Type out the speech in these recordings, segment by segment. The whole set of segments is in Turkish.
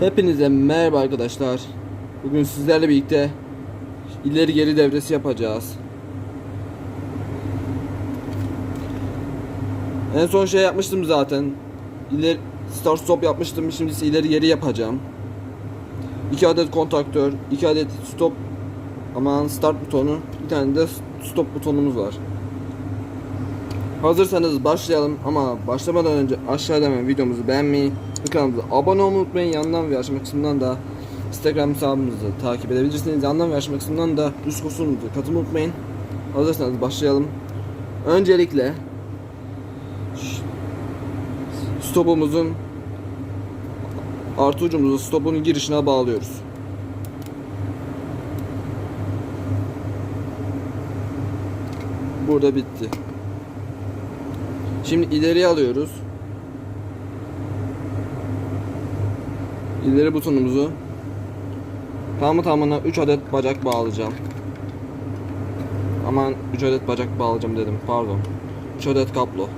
Hepinize merhaba arkadaşlar. Bugün sizlerle birlikte ileri geri devresi yapacağız. En son şey yapmıştım zaten. İleri start stop yapmıştım. Şimdi ise ileri geri yapacağım. 2 adet kontaktör, 2 adet stop aman start butonu, bir tane de stop butonumuz var. Hazırsanız başlayalım ama başlamadan önce aşağıda hemen videomuzu beğenmeyi kanalımıza abone olmayı unutmayın. Yandan ve aşama kısmından da Instagram hesabımızı takip edebilirsiniz. Yandan ve aşama kısmından da Discord'umuza katılmayı unutmayın. Hazırsanız başlayalım. Öncelikle stopumuzun artı ucumuzu stopun girişine bağlıyoruz. Burada bitti. Şimdi ileriye alıyoruz. İleri butonumuzu tamı tamına 3 adet bacak bağlayacağım. Aman 3 adet bacak bağlayacağım dedim. Pardon. 3 adet kablo.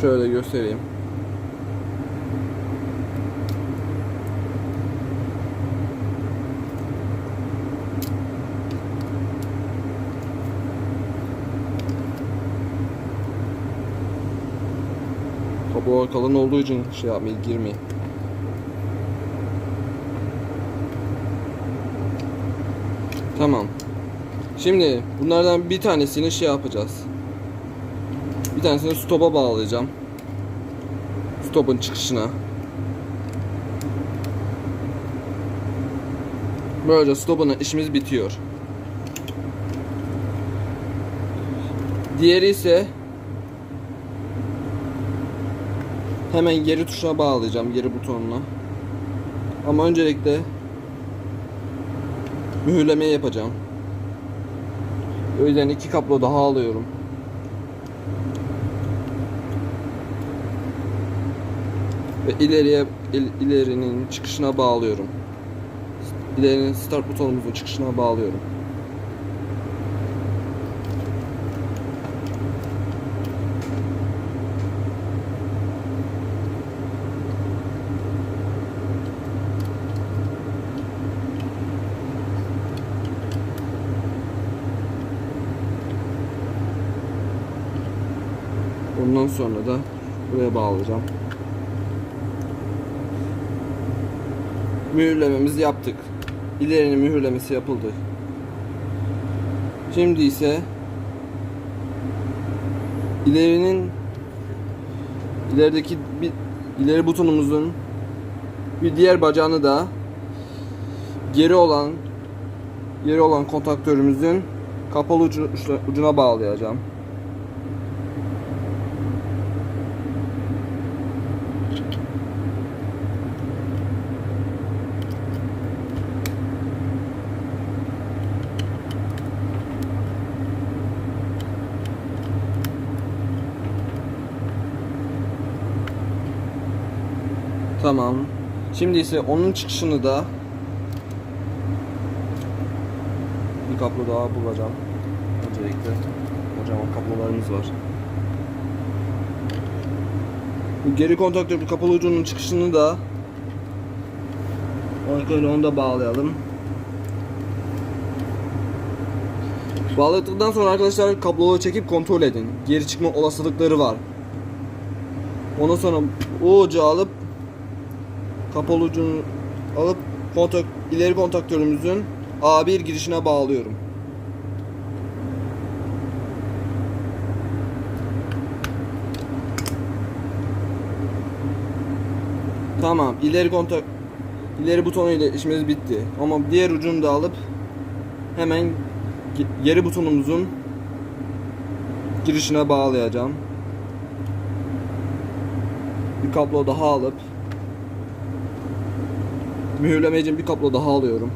Şöyle göstereyim. Kablo kalın olduğu için şey yapmayı girmeyin. Tamam. Şimdi bunlardan bir tanesini şey yapacağız. Bir tanesini stopa bağlayacağım. Stopun çıkışına. Böylece stopuna işimiz bitiyor. Diğeri ise hemen geri tuşuna bağlayacağım geri butonuna. Ama öncelikle mühürlemeyi yapacağım. O yüzden iki kablo daha alıyorum. Ve ileriye il- ilerinin çıkışına bağlıyorum. İlerinin start butonumuzun çıkışına bağlıyorum. Ondan sonra da buraya bağlayacağım. Mühürlememizi yaptık. İlerinin mühürlemesi yapıldı. Şimdi ise ilerinin ilerideki bir ileri butonumuzun bir diğer bacağını da geri olan geri olan kontaktörümüzün kapalı ucu- ucuna bağlayacağım. Tamam. Şimdi ise onun çıkışını da bir kablo daha bulacağım. Öncelikle kocaman kablolarımız var. Bu geri kontaktör kapalı ucunun çıkışını da Arkayla onu da bağlayalım. Bağladıktan sonra arkadaşlar kabloları çekip kontrol edin. Geri çıkma olasılıkları var. Ondan sonra o ucu alıp kapalı ucunu alıp kontak ileri kontaktörümüzün A1 girişine bağlıyorum. Tamam, ileri kontak ileri butonu ile işimiz bitti. Ama diğer ucunu da alıp hemen ge- geri butonumuzun girişine bağlayacağım. Bir kablo daha alıp mühürleme için bir kablo daha alıyorum.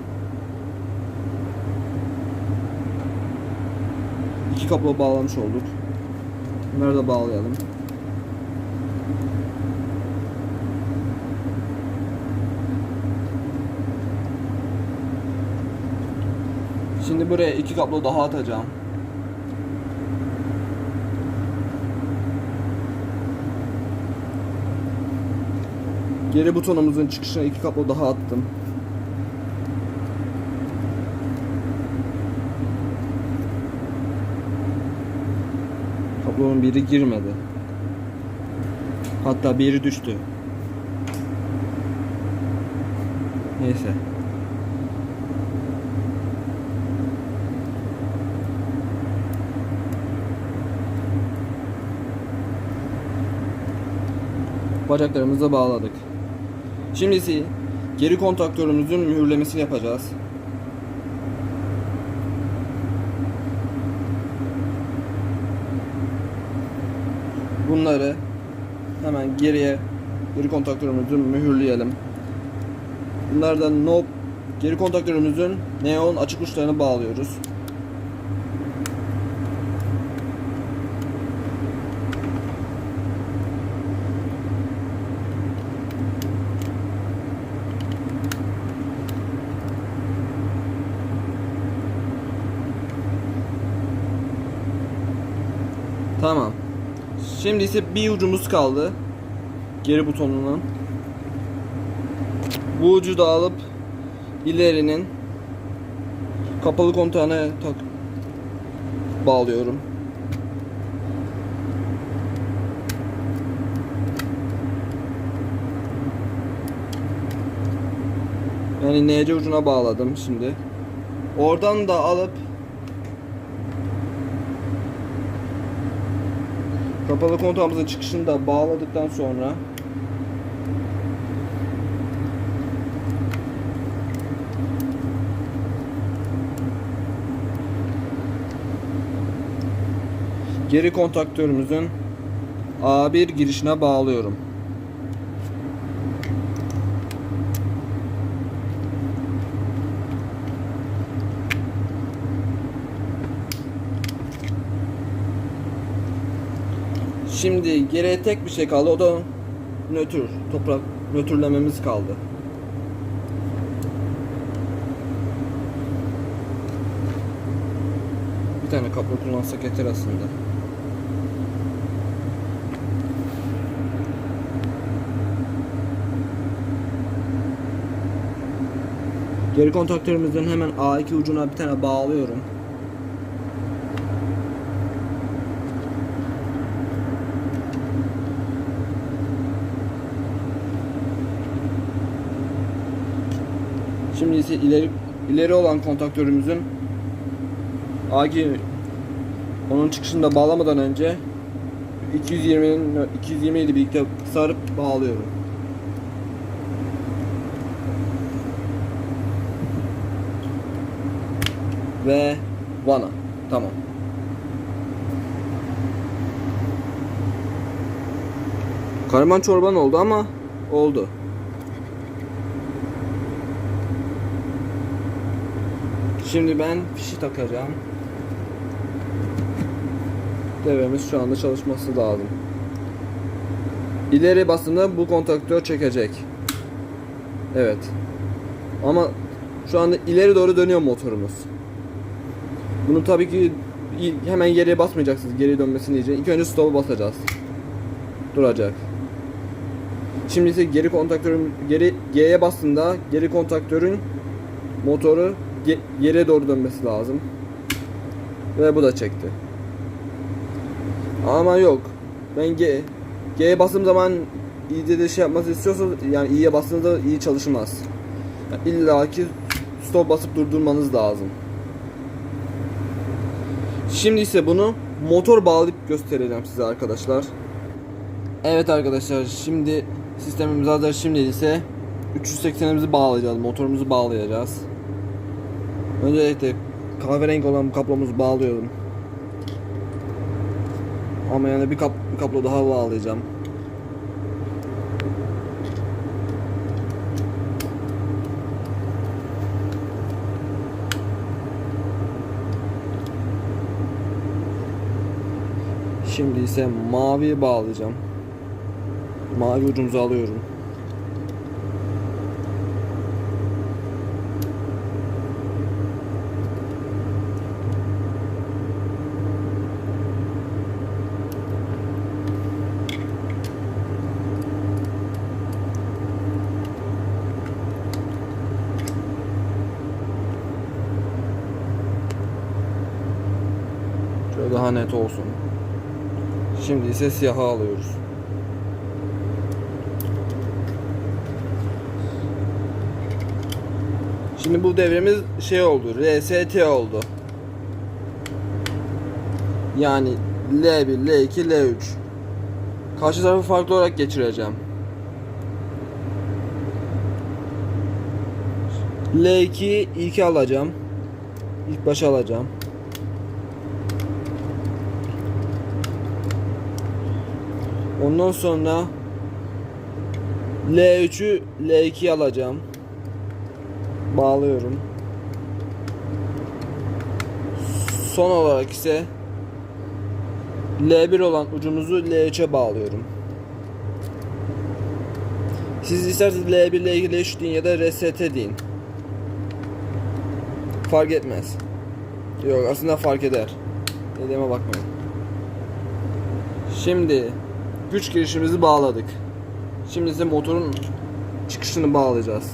İki kablo bağlamış olduk. Bunları da bağlayalım. Şimdi buraya iki kablo daha atacağım. Geri butonumuzun çıkışına iki kablo daha attım. Kablonun biri girmedi. Hatta biri düştü. Neyse. Bacaklarımıza bağladık. Şimdi ise geri kontaktörümüzün mühürlemesini yapacağız. Bunları hemen geriye geri kontaktörümüzü mühürleyelim. Bunlardan no geri kontaktörümüzün neon açık uçlarını bağlıyoruz. Tamam. Şimdi ise bir ucumuz kaldı. Geri butonunun. Bu ucu da alıp ilerinin kapalı kontağına tak bağlıyorum. Yani NC ucuna bağladım şimdi. Oradan da alıp Kapalı kontağımızın çıkışını da bağladıktan sonra geri kontaktörümüzün A1 girişine bağlıyorum. Şimdi geriye tek bir şey kaldı o da nötr, toprak nötrlememiz kaldı. Bir tane kaplı kullansak yeter aslında. Geri kontaktörümüzün hemen A2 ucuna bir tane bağlıyorum. Şimdi ise ileri ileri olan kontaktörümüzün AG onun çıkışında bağlamadan önce 220'nin 220 ile birlikte sarıp bağlıyorum. Ve vana. Tamam. Karman çorban oldu ama oldu. Şimdi ben fişi takacağım. Devremiz şu anda çalışması lazım. İleri basımda bu kontaktör çekecek. Evet. Ama şu anda ileri doğru dönüyor motorumuz. Bunu tabii ki hemen geriye basmayacaksınız. Geri dönmesini için. İlk önce stop'a basacağız. Duracak. Şimdi ise geri kontaktörün geri G'ye bastığında geri kontaktörün motoru yere doğru dönmesi lazım. Ve bu da çekti. Ama yok. Ben G G'ye bastığım zaman iyice de şey yapması istiyorsanız yani iyiye bastığınızda iyi çalışmaz. Yani İlla ki stop basıp durdurmanız lazım. Şimdi ise bunu motor bağlayıp göstereceğim size arkadaşlar. Evet arkadaşlar şimdi sistemimiz hazır. Şimdi ise 380'imizi bağlayacağız. Motorumuzu bağlayacağız. Öncelikle kahverengi olan bu kablomuzu bağlıyorum. Ama yani bir, kap, bir kablo daha bağlayacağım. Şimdi ise mavi bağlayacağım. Mavi ucumuzu alıyorum. Daha net olsun. Şimdi ise siyahı alıyoruz. Şimdi bu devremiz şey oldu. RST oldu. Yani L1, L2, L3. Karşı tarafı farklı olarak geçireceğim. L2 ilki alacağım. İlk başa alacağım. Ondan sonra L3'ü L2'ye alacağım. Bağlıyorum. Son olarak ise L1 olan ucumuzu L3'e bağlıyorum. Siz isterseniz L1, L2, L3 deyin ya da RST deyin. Fark etmez. Yok aslında fark eder. Dediğime bakmayın. Şimdi güç girişimizi bağladık. Şimdi ise motorun çıkışını bağlayacağız.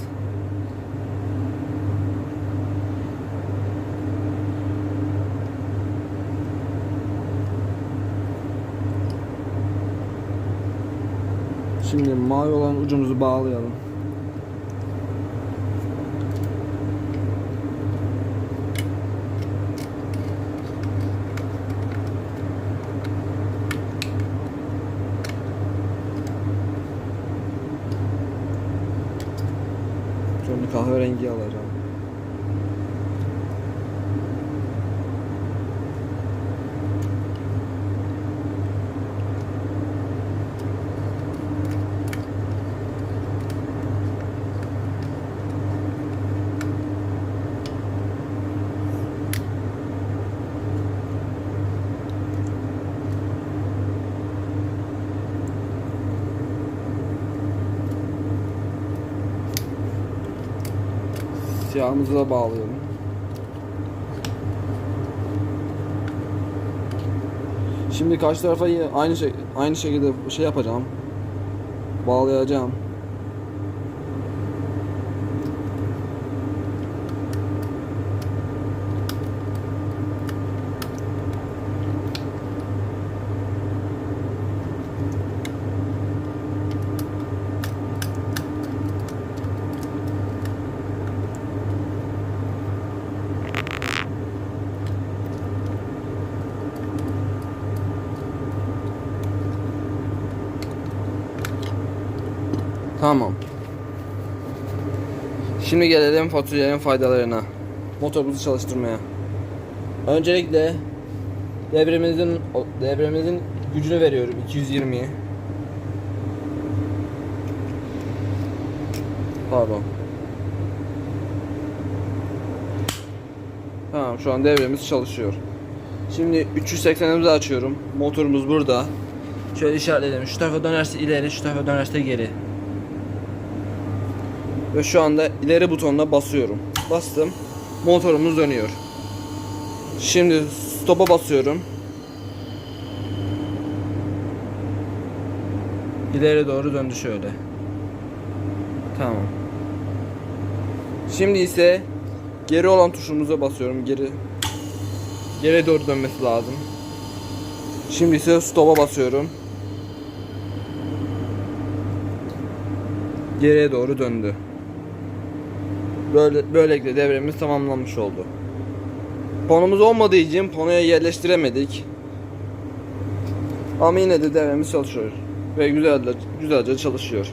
Şimdi mavi olan ucumuzu bağlayalım. Sonra kahverengi alacağım. Siyahımızı da bağlayalım. Şimdi karşı tarafa aynı şey aynı şekilde şey yapacağım. Bağlayacağım. Tamam. Şimdi gelelim fasulyelerin faydalarına. Motorumuzu çalıştırmaya. Öncelikle devremizin devremizin gücünü veriyorum 220'ye. Pardon. Tamam şu an devremiz çalışıyor. Şimdi 380'imizi açıyorum. Motorumuz burada. Şöyle işaretledim. Şu tarafa dönerse ileri, şu tarafa dönerse geri. Ve şu anda ileri butonuna basıyorum. Bastım. Motorumuz dönüyor. Şimdi stop'a basıyorum. İleri doğru döndü şöyle. Tamam. Şimdi ise geri olan tuşumuza basıyorum. Geri geri doğru dönmesi lazım. Şimdi ise stop'a basıyorum. Geriye doğru döndü. Böyle böylelikle devremiz tamamlanmış oldu. Ponumuz olmadığı için ponoya yerleştiremedik. Ama yine de devremiz çalışıyor ve güzelce güzelce çalışıyor.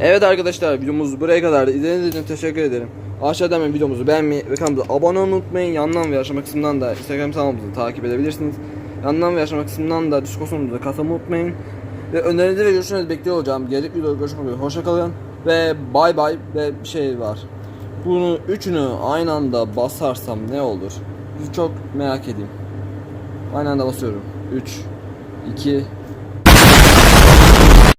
Evet arkadaşlar videomuz buraya kadar izlediğiniz için teşekkür ederim. Aşağıdan hemen videomuzu beğenmeyi ve kanalımıza abone olmayı unutmayın. Yandan ve aşağıma kısmından da Instagram kanalımızı takip edebilirsiniz. Yandan ve aşağıma kısmından da Discord'umuza katılmayı unutmayın. Ve önerilerinizi ve görüşlerinizi bekliyor olacağım. Gelecek videoda görüşmek üzere. Hoşça kalın. Ve bay bay ve bir şey var. Bunu üçünü aynı anda basarsam ne olur? Çok merak edeyim. Aynı anda basıyorum. 3 2